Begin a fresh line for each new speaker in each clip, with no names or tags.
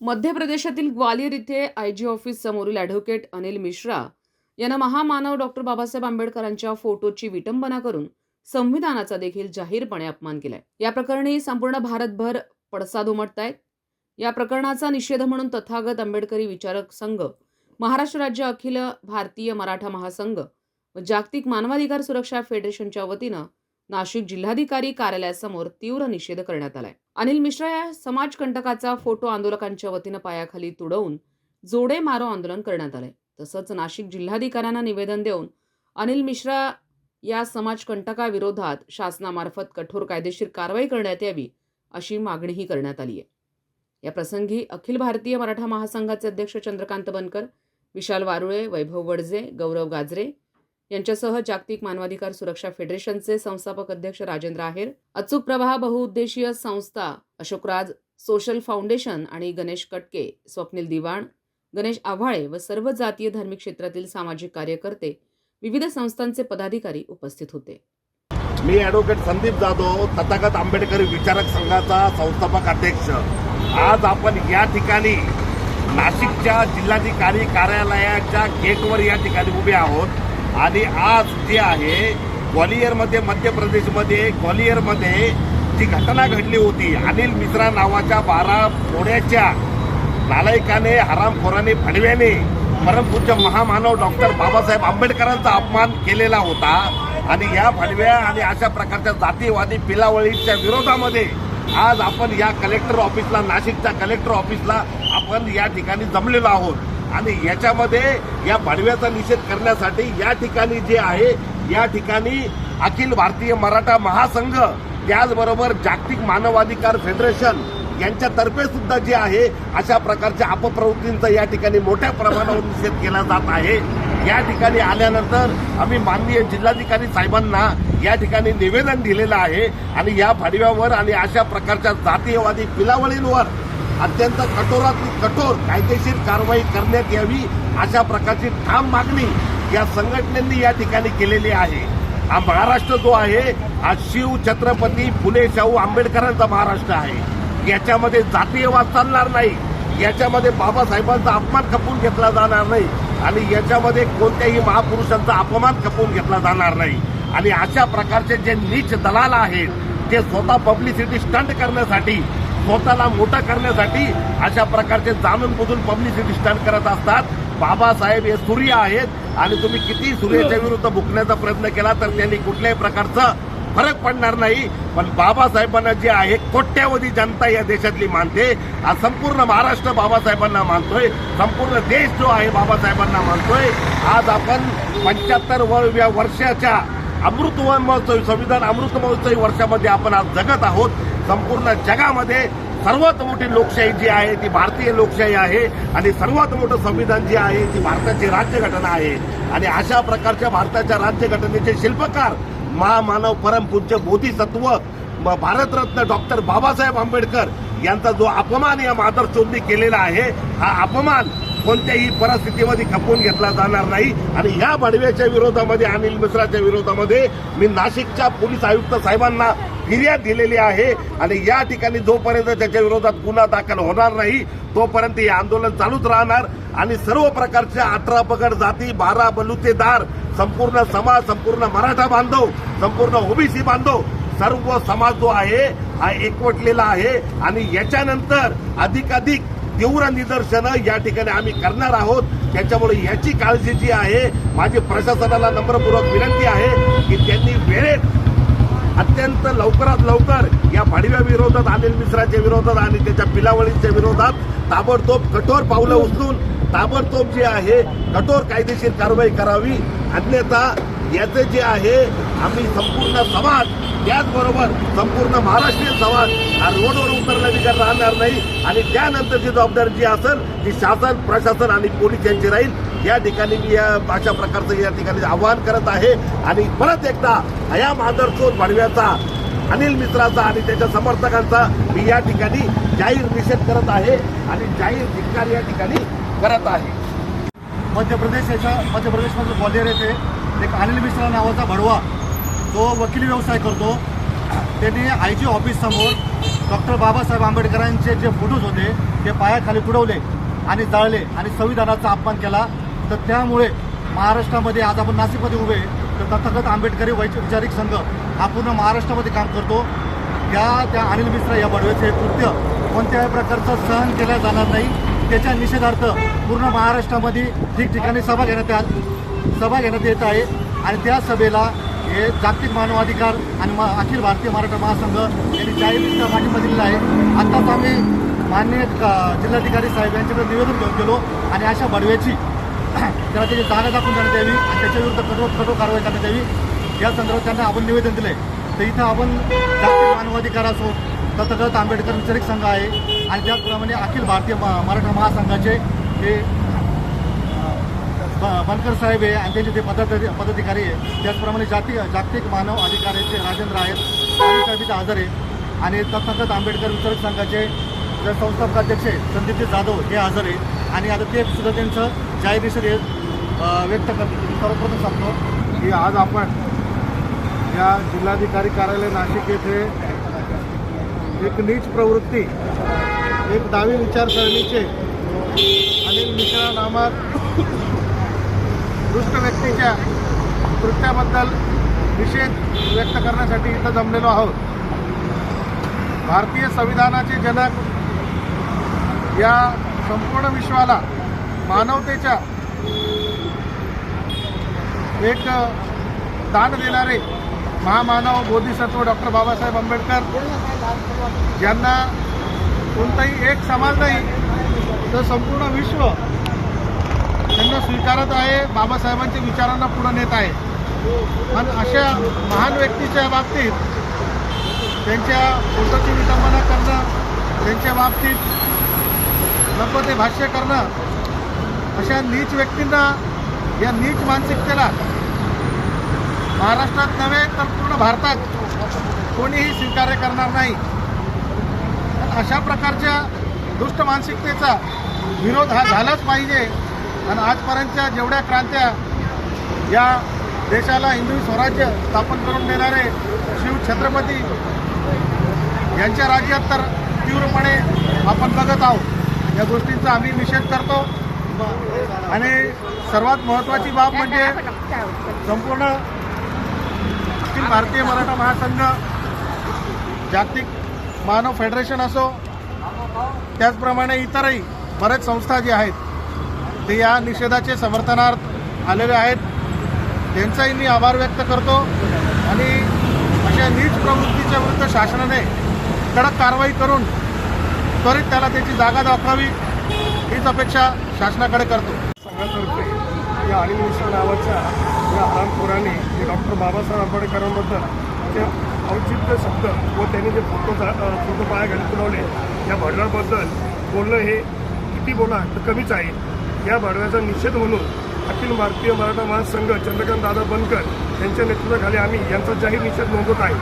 मध्य प्रदेशातील ग्वालियर इथे आय जी ऑफिस समोरील ॲडव्होकेट अनिल मिश्रा यांना महामानव डॉक्टर बाबासाहेब आंबेडकरांच्या फोटोची विटंबना करून संविधानाचा देखील जाहीरपणे अपमान केलाय. या प्रकरणी संपूर्ण भारतभर पडसाद उमटतायत. या प्रकरणाचा निषेध म्हणून तथागत आंबेडकरी विचारक संघ महाराष्ट्र राज्य अखिल भारतीय मराठा महासंघ व जागतिक मानवाधिकार सुरक्षा फेडरेशनच्या वतीनं नाशिक जिल्हाधिकारी कार्यालयासमोर तीव्र निषेध करण्यात आलाय. अनिल मिश्रा या समाजकंटकाचा फोटो आंदोलकांच्या वतीनं पायाखाली तुडवून जोडे मारो आंदोलन करण्यात आलंय. तसंच नाशिक जिल्हाधिकाऱ्यांना निवेदन देऊन अनिल मिश्रा या समाजकंटकाविरोधात शासनामार्फत कठोर कायदेशीर कारवाई करण्यात यावी अशी मागणीही करण्यात आली आहे या प्रसंगी अखिल भारतीय मराठा महासंघाचे अध्यक्ष चंद्रकांत बनकर विशाल वारुळे वैभव वडजे गौरव गाजरे यांच्यासह जागतिक मानवाधिकार सुरक्षा फेडरेशनचे संस्थापक अध्यक्ष राजेंद्र आहेर अचूक प्रवाह बहुउद्देशीय संस्था अशोकराज सोशल फाउंडेशन आणि गणेश कटके स्वप्नील दिवाण गणेश आव्हाळे व सर्व जातीय धार्मिक क्षेत्रातील सामाजिक कार्यकर्ते विविध संस्थांचे पदाधिकारी उपस्थित होते.
मी ॲडव्होकेट संदीप जाधव तथागत आंबेडकरी विचारक संघाचा संस्थापक अध्यक्ष. आज आपण या ठिकाणी नाशिकच्या जिल्हाधिकारी कार्यालयाच्या गेटवर या ठिकाणी उभे आहोत. आणि आज जे आहे ग्वालियरमध्ये मध्य प्रदेशमध्ये ग्वालियरमध्ये जी घटना घडली होती अनिल मिश्रा नावाच्या बारा पोड्याच्या नालायकाने हरामखोराने फडव्याने परमपूज्य महामानव डॉक्टर बाबासाहेब आंबेडकरांचा अपमान केलेला होता. आणि या फडव्या आणि अशा प्रकारच्या जातीवादी पिलावळीच्या विरोधामध्ये आज आपण या कलेक्टर ऑफिसला नाशिकच्या कलेक्टर ऑफिसला आपण या ठिकाणी जमलेलो आहोत. आणि याच्यामध्ये या फडव्याचा निषेध करण्यासाठी या ठिकाणी जे आहे या ठिकाणी अखिल भारतीय मराठा महासंघ त्याचबरोबर जागतिक मानवाधिकार फेडरेशन यांच्यातर्फे सुद्धा जे आहे अशा प्रकारच्या अपप्रवृत्तींचा या ठिकाणी मोठ्या प्रमाणावर निषेध केला जात आहे. या ठिकाणी आल्यानंतर आम्ही माननीय जिल्हाधिकारी साहेबांना या ठिकाणी निवेदन दिलेलं आहे आणि या फाडव्यावर आणि अशा प्रकारच्या जातीयवादी पिलावळींवर अत्यंत कठोरातली कठोर कायदेशीर कारवाई करण्यात यावी अशा प्रकारची ठाम मागणी या संघटनेनी या ठिकाणी केलेली आहे. हा महाराष्ट्र जो आहे हा शिव छत्रपती फुले शाहू आंबेडकरांचा महाराष्ट्र आहे. याच्यामध्ये जातीयवाद चालणार नाही. याच्यामध्ये बाबासाहेबांचा अपमान खपून घेतला जाणार नाही. आणि याच्यामध्ये कोणत्याही महापुरुषांचा अपमान खपून घेतला जाणार नाही. आणि अशा प्रकारचे जे नीच दलाल आहेत ते स्वतः पब्लिसिटी स्टंट करण्यासाठी स्वतःला मोठा करण्यासाठी अशा प्रकारचे जाणून बुजून पब्लिसिटी स्टंट करत असतात. बाबासाहेब हे सूर्य आहेत आणि तुम्ही किती सूर्याच्या विरुद्ध भुकण्याचा प्रयत्न केला तर त्यांनी कुठल्याही प्रकारचा फरक पडणार नाही. पण बाबासाहेबांना जे आहे कोट्यावधी जनता या देशातली मानते. आज संपूर्ण महाराष्ट्र बाबासाहेबांना मानतोय. संपूर्ण देश जो आहे बाबासाहेबांना मानतोय. आज आपण पंच्याहत्तर वर्षाच्या अमृत महोत्सवी संविधान अमृत महोत्सवी वर्षामध्ये आपण आज जगत आहोत. संपूर्ण जगामध्ये सर्वात मोठी लोकशाही जी आहे ती भारतीय लोकशाही आहे आणि सर्वात मोठं संविधान जे आहे ती भारताची राज्यघटना आहे. आणि अशा प्रकारच्या भारताच्या राज्यघटनेचे शिल्पकार महामानव परमपूज्य बोधिसत्व म- भारतरत्न डॉक्टर बाबासाहेब आंबेडकर यांचा जो अपमान या मादरचोंदी केलेला आहे हा अपमान कोणत्याही परिस्थितीमध्ये खपवून घेतला जाणार नाही. आणि या बडव्याच्या विरोधामध्ये अनिल मिश्राच्या विरोधामध्ये मी नाशिकच्या पोलीस आयुक्त साहेबांना फिर्याद दिलेली आहे आणि या ठिकाणी जोपर्यंत त्याच्या विरोधात गुन्हा दाखल होणार नाही तोपर्यंत हे आंदोलन चालूच राहणार. आणि सर्व प्रकारच्या अठरा पगड जाती बारा बलुतेदार संपूर्ण समाज संपूर्ण मराठा बांधव संपूर्ण ओबीसी बांधव सर्व समाज जो आहे हा एकवटलेला आहे. आणि याच्यानंतर अधिकाधिक तीव्र निदर्शनं या ठिकाणी आम्ही करणार आहोत. त्याच्यामुळे याची काळजी जी आहे माझी प्रशासनाला नम्रपूर्वक विनंती आहे की त्यांनी वेळेत अत्यंत लवकरात लवकर या भाडव्या विरोधात अनिल मिश्राच्या विरोधात आणि त्याच्या पिलावळींच्या विरोधात ताबडतोब कठोर पावलं उचलून ताबडतोब जे आहे कठोर कायदेशीर कारवाई करावी. अन्यथा याचे जे आहे आम्ही संपूर्ण समाज त्याचबरोबर संपूर्ण महाराष्ट्रीय समाज हा रोडवर उतरल्यानंतर राहणार नाही. आणि त्यानंतरची जबाबदारी जी असेल ती शासन प्रशासन आणि पोलीस यांची राहील. या ठिकाणी मी या अशा प्रकारचं या ठिकाणी आवाहन करत आहे. आणि परत एकदा या मादरचोद भडव्याचा अनिल मित्राचा आणि त्याच्या समर्थकांचा मी या ठिकाणी जाहीर निषेध करत आहे आणि जाहीर धिक्कार या ठिकाणी करत आहे.
मध्य प्रदेश याच्या मध्य प्रदेशमधलं ग्वालियर येथे एक अनिल मिश्रा नावाचा भडवा तो वकील व्यवसाय करतो. त्यांनी आय जी ऑफिससमोर डॉक्टर बाबासाहेब आंबेडकरांचे जे फोटोज होते ते पायाखाली बुडवले आणि जाळले आणि संविधानाचा अपमान केला. तर त्यामुळे महाराष्ट्रामध्ये आज आपण नाशिकमध्ये उभे तर तथागत आंबेडकरी वैचारिक संघ हा पूर्ण महाराष्ट्रामध्ये काम करतो. या त्या अनिल मिश्रा या बडवेचे कृत्य कोणत्याही प्रकारचं सहन केलं जाणार नाही. त्याच्या निषेधार्थ पूर्ण महाराष्ट्रामध्ये ठिकठिकाणी सभा घेण्यात आ- सभा घेण्यात येत आहे. आणि त्या सभेला हे जागतिक मानवाधिकार आणि मा अखिल भारतीय मराठा महासंघ यांनी जाहीर पाठिंबा दिलेला आहे. आत्ताच आम्ही माननीय जिल्हाधिकारी साहेब यांच्याकडे निवेदन घेऊन गेलो. आणि अशा बडव्याची त्याला त्याची जागा दाखवून देण्यात यावी आणि त्याच्याविरुद्ध कठोर कठोर कारवाई करण्यात यावी. या संदर्भात त्यांना आपण निवेदन दिलं आहे तर इथं आपण जागतिक मानवाधिकार असो तथागत आंबेडकर विचारिक संघ आहे आणि त्याचप्रमाणे अखिल भारतीय म- मराठा महासंघाचे हे ब- बनकर साहेब आहे आणि त्यांचे ते पदाधिकारी पदाधिकारी आहे त्याचप्रमाणे जाती जागतिक मानव अधिकाराचे राजेंद्र आहेत आणि आजार हजर आहे. आणि तथागत आंबेडकर विचारक संघाचे जे संस्थापक अध्यक्ष संदीपजी जाधव हे हजर आहे. आणि आता ते सुद्धा त्यांचं जाहीर निषेध व्यक्त करतो. सर्वप्रथम सांगतो
की आज आपण या जिल्हाधिकारी कार्यालय नाशिक येथे एक नीच प्रवृत्ती एक दावी विचारसरणीचे अनिल मिश्रा नामक दुष्ट व्यक्तीच्या कृत्याबद्दल निषेध व्यक्त करण्यासाठी इथं जमलेलो आहोत. भारतीय संविधानाचे जनक या संपूर्ण विश्वाला मानवतेच्या एक दान देणारे महामानव बोधिसत्व डॉक्टर बाबासाहेब आंबेडकर यांना कोणताही एक समाज नाही तर संपूर्ण विश्व त्यांना स्वीकारत आहे बाबासाहेबांच्या विचारांना पुढे नेत आहे. आणि अशा महान व्यक्तीच्या बाबतीत त्यांच्या पोटाची विटंबना करणं त्यांच्या बाबतीत नको ते भाष्य करणं अशा नीच व्यक्तींना या नीच मानसिकतेला महाराष्ट्रात नव्हे तर पूर्ण भारतात कोणीही स्वीकार्य करणार नाही. अशा प्रकारच्या दुष्ट मानसिकतेचा विरोध हा झालाच पाहिजे. आणि आजपर्यंतच्या जेवढ्या क्रांत्या या देशाला हिंदू स्वराज्य स्थापन करून देणारे शिव छत्रपती यांच्या राज्यात तर तीव्रपणे आपण बघत आहोत. या गोष्टींचा आम्ही निषेध करतो. आणि सर्वात महत्त्वाची बाब म्हणजे संपूर्ण अखिल भारतीय मराठा महासंघ जागतिक मानव फेडरेशन असो त्याचप्रमाणे इतरही बरेच संस्था जे आहेत ते या निषेधाचे समर्थनार्थ आलेले आहेत. त्यांचाही मी आभार व्यक्त करतो. आणि अशा नीच प्रवृत्तीच्या विरुद्ध शासनाने कडक कारवाई करून त्वरित त्याला त्याची जागा दाखवावी. हीच अपेक्षा शासनाकडे करतो.
संघातर्फे या अनिल मिश्रा नावाच्या या हरामखोराने जे डॉक्टर बाबासाहेब आंबेडकरांबद्दल जे औचित्य शब्द व त्यांनी जे फोटो फोटो पाया घालून तुलवले या भडव्याबद्दल बोलणं हे किती बोला तर कमीच आहे. या भडव्याचा निषेध म्हणून अखिल भारतीय मराठा महासंघ चंद्रकांत दादा बनकर यांच्या नेतृत्वाखाली आम्ही यांचा जाहीर निषेध नोंदवत आहे.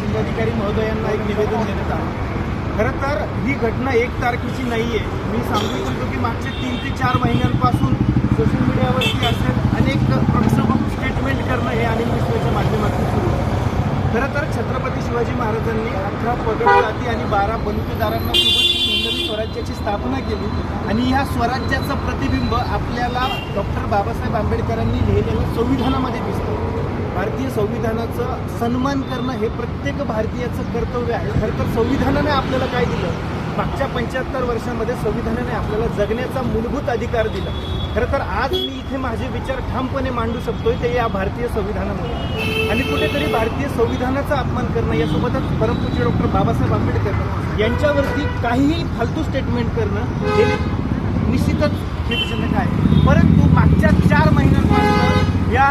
जिल्हाधिकारी महोदयांना एक निवेदन देण्यात आलं. खरं तर ही घटना एक तारखेची नाही आहे मी सांगू इच्छितो की मागचे तीन ते चार महिन्यांपासून सोशल मीडियावरती असेल अनेक प्रक्षोभक स्टेटमेंट करणं हे अनिल मिश्राच्या माध्यमातून सुरू खरं तर छत्रपती शिवाजी महाराजांनी अठरा पगड जाती आणि बारा बंदुकीदारांना हिंदवी स्वराज्याची स्थापना केली आणि ह्या स्वराज्याचं प्रतिबिंब आपल्याला डॉक्टर बाबासाहेब आंबेडकरांनी लिहिलेल्या संविधानामध्ये दिसतं. भारतीय संविधानाचं सन्मान करणं हे प्रत्येक भारतीयाचं कर्तव्य आहे. खरं तर संविधानाने आपल्याला काय दिलं? मागच्या पंच्याहत्तर वर्षामध्ये संविधानाने आपल्याला जगण्याचा मूलभूत अधिकार दिला. खरं तर आज मी इथे माझे विचार ठामपणे मांडू शकतोय ते या भारतीय संविधानामुळे. आणि कुठेतरी भारतीय संविधानाचा अपमान करणं यासोबतच परमपूज्य डॉक्टर बाबासाहेब आंबेडकर यांच्यावरती काहीही फालतू स्टेटमेंट करणं हे निश्चितच खेदजनक आहे परंतु मागच्या चार महिन्यांपासून या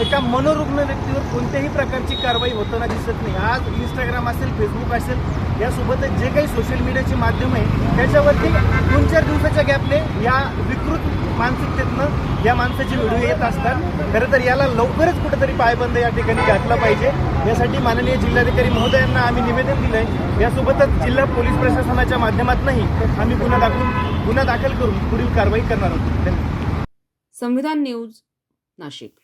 एका मनोरुग्ण व्यक्तीवर कोणत्याही प्रकारची कारवाई होताना दिसत नाही. आज इंस्टाग्राम असेल फेसबुक असेल यासोबतच जे काही सोशल मीडियाचे माध्यम आहे त्याच्यावरती दोन चार दिवसाच्या गॅपने या विकृत मानसिकतेतनं या माणसाचे व्हिडिओ येत असतात. खरं तर याला लवकरच कुठेतरी पायबंद या ठिकाणी घातला पाहिजे. यासाठी माननीय जिल्हाधिकारी महोदयांना आम्ही निवेदन दिलं आहे यासोबतच जिल्हा पोलीस प्रशासनाच्या माध्यमातूनही आम्ही गुन्हा दाखवून गुन्हा दाखल करून पुढील कारवाई करणार आहोत.
संविधान न्यूज नाशिक.